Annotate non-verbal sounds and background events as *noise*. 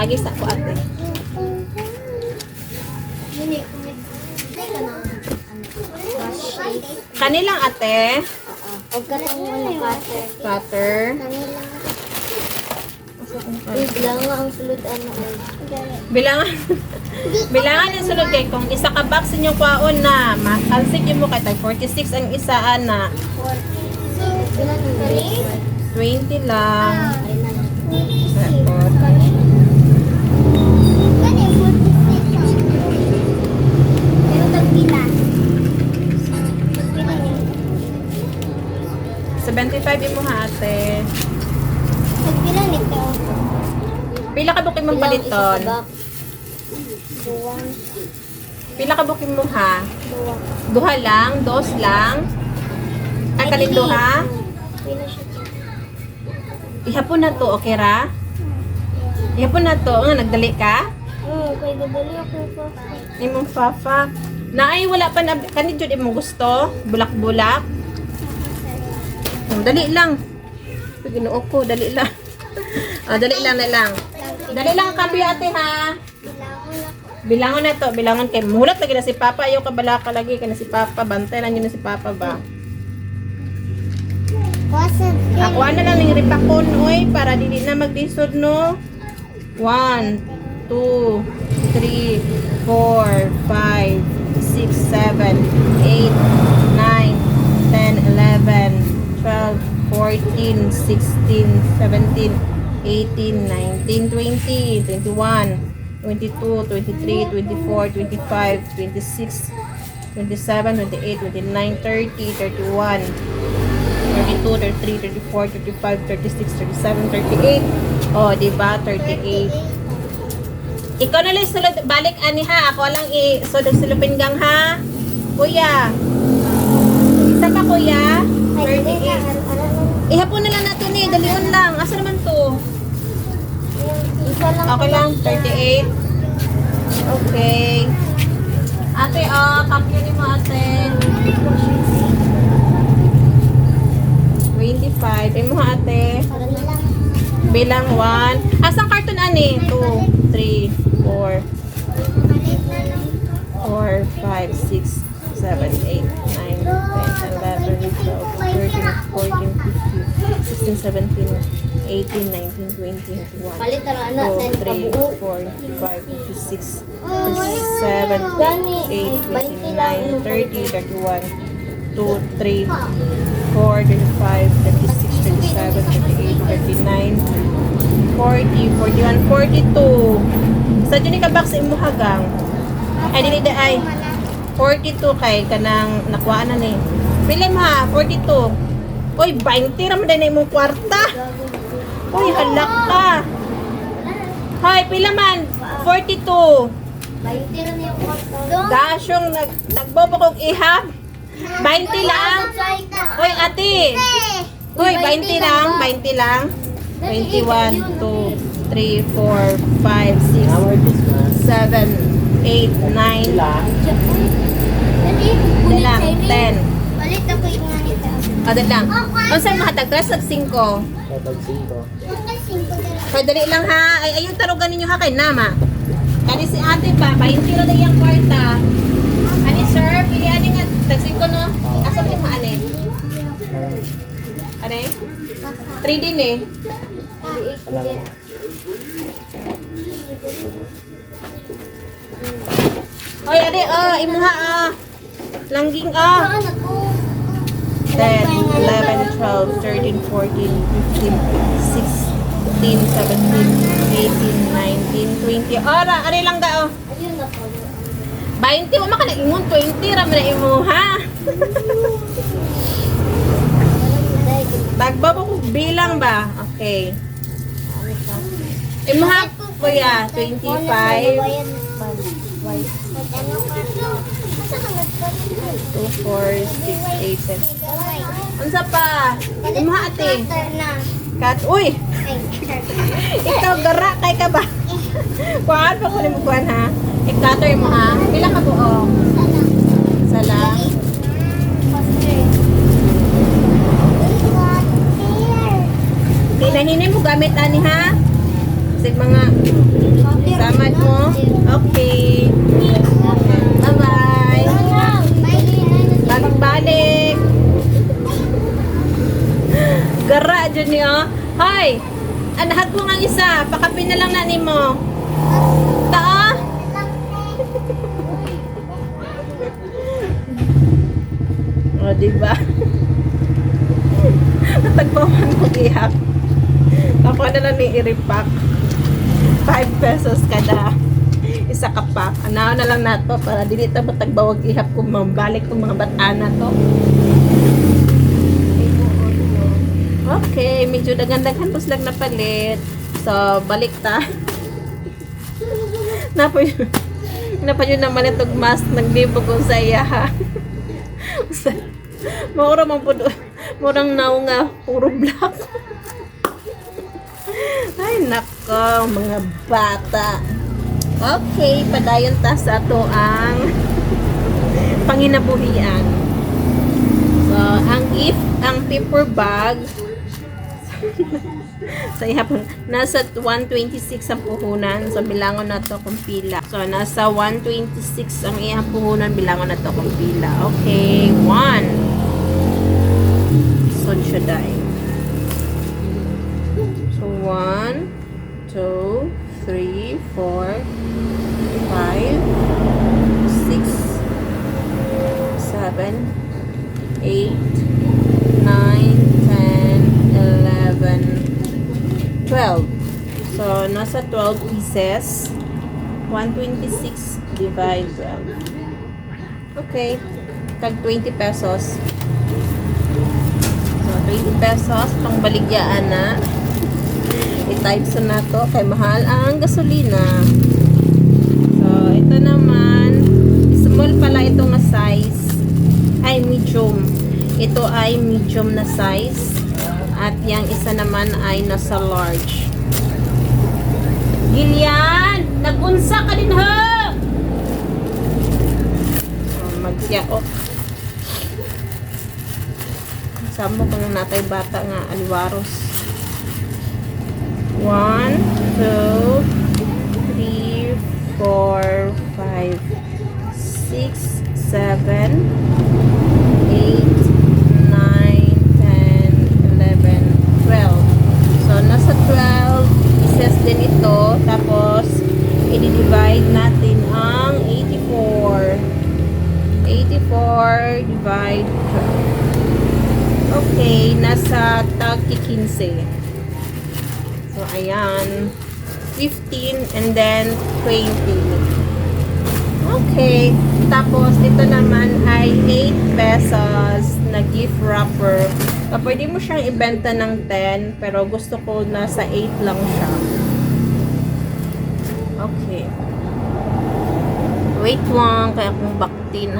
Agi sa ko ate. Kanilang ate. Huwag ka tang ano cutter. Cutter. Kanilang. Lang nga ang sulod ano. Bilangan. *laughs* Bilangan yung sulod kay kung isa ka box inyong kwaon na makalsik mo kay tag 46 ang isa ana. Ilan ang galing? 20 lang. Ay 75 yung mo ha ate. Tagpila nito. Pila ka bukin mong paliton? Duwang. Pila ka bukin mo ha? Duha lang, dos lang. Ang kalin duha? Ihapon na to, okay ra? Ihapon na to, nga nagdali ka? Hmm, kay dadali ako pa. Imong fafa. Na ay wala pa na kani jud imong gusto, bulak-bulak. Hmm, dali lang. Ginoo ko, dali lang. *laughs* ah, dali lang, dali lang. Dali lang kambi ate ha. Bilangon na to, bilangon kay mulat lagi na si Papa, ayaw ka balaka lagi kay na si Papa, bantay lang yun na si Papa ba. Ako ano lang ning ripakon oy para dili na magdisod no. 1 2 3 4 5 6 7 8 9 10 11 12 14 16 17 18 19 20 21 22 23 24 25 26 27 28 29 30 31 32, 33, 34, 35, 36, 37, 38. Oh, di ba? 38. Ikaw na lang sulod. Balik, ani ha. Ako lang i-sulod sulupin gang ha. Kuya. Isa pa, kuya. 38. Ihapon na lang natin eh. Dalion lang. Asa naman to? Isa lang. Okay lang. 38. Okay. Ate, oh. Kampiyon mo, ate. 25. Ay mo, ate. Bilang 1. Asang karton ani? 2, 3, 4, Malit na lang. 4, 5, 6, 7, 8, 9, 10, 11, 12, 13, 14, 15, 16, 17, 18, 19, 20, 21. Palit na lang anak. 2, 3, 4, 5, 56, 57, 8, 29, 30, 31, 2, 3, 4, 35, 36, 37, 38, 39, 40, 41, 42. Sa dyan ka box imo hagang? Ay, dili da ay. 42 kay kanang nakuha na ni. Pili mo ha, 42. Uy, 20 ra man din imong kwarta. Uy, halak ka. Hoy, pila man? 42. Bayti na niya kwarto. Dasyong nag nagbobo kog ihap. 20 lang. Uy, ate. Uy, 20 lang, 20 lang. 21, 2, 3, 4, 5, 6, 7, 8, 9, Dali lang, 10. Palit ako yung nga nito. O, dali lang. Ang saan mahatag? Tres at 5. Kapag 5. Kaya dali lang ha. Ay, ayun tarugan ninyo ha kay Nama. Kani si ate pa, 20 na yung kwarta. Ani sir, pili ani nga. Tag 5 no? Asa mo ani? Ani? 3 din eh. Alam mo. Hoy, ade, ah, imuha ah. Langging ah. Ko? 10, 11, 12, 13, 14, 15, 16, 17, 18, 19, 20. Ora, ano lang ga oh. Ayun na po. 20, wala ka na ingon, 20 ram na imo ha. Ko bilang ba? Okay. Imo ha, kuya, 25. 2, 4, 6, 2, 4, 6, 8, 10. Unsa pa? Imo ha, ate. Kat, uy! *laughs* Ikaw, gara kay ka ba? *laughs* Kuhaan pa ko ni mo ha. I-cutter mo ha. Pila ka buo? Sala. Hinahinay mo gamit ani ha. Sig mga samad mo. Okay. Bye-bye. Balik-balik. Gara dyan niya. Hoy! Anahag mo nga isa. Pakapin na lang na ni mo. Taa? O, diba? Natagpawan mo ihap. Ako na lang ni iripak. 5 pesos kada *laughs* isa ka pack. Anaw na lang nato para dili ta matagbawag ihap kung mambalik kung mga bata-ana to. Okay, medyo dagan-dagan pus lang napalit. So, balik ta. Napo yun. Napo yun naman itong mask naglibog ko sa iya ha. *laughs* Maura man po doon. Murang naw nga, puro black. *laughs* Ay, nako, mga bata. Okay, padayon ta sa ato ang *laughs* panginabuhian. So, ang if, ang paper bag, *laughs* sa ihapon, nasa 126 ang puhunan. So, bilangon na to kung pila. So, nasa 126 ang iyang puhunan. Bilangon na to kung pila. Okay, 1. So, should I? 1, 2, 3, 4, 5, 6, 7, 8, 9, 10, 11, 12. So, nasa 12 pieces. 126 divide 12. Okay. Tag 20 pesos. So, 20 pesos. Itong baligyaan na. I-type sa na to kay mahal ang gasolina. So, ito naman. Small pala ito nga size. Ay, medium. Ito ay medium na size. At yung isa naman ay nasa large. Gillian! Nagunsa ka din ha! So, magsiyaok. Samo ko nung natay bata nga aliwaros. 1, 2, 3, 4, 5, 6, 7, 8, 9, 10, 11, 12. So, nasa 12 pieces din ito. Tapos, i-divide natin ang 84. 84 divide 12. Okay, nasa tag 15. So, ayan. 15 and then 20. Okay. Tapos, ito naman ay 8 pesos na gift wrapper. So, pwede mo siyang ibenta ng 10, pero gusto ko nasa 8 lang siya. Okay. Wait lang, kaya kung baktin.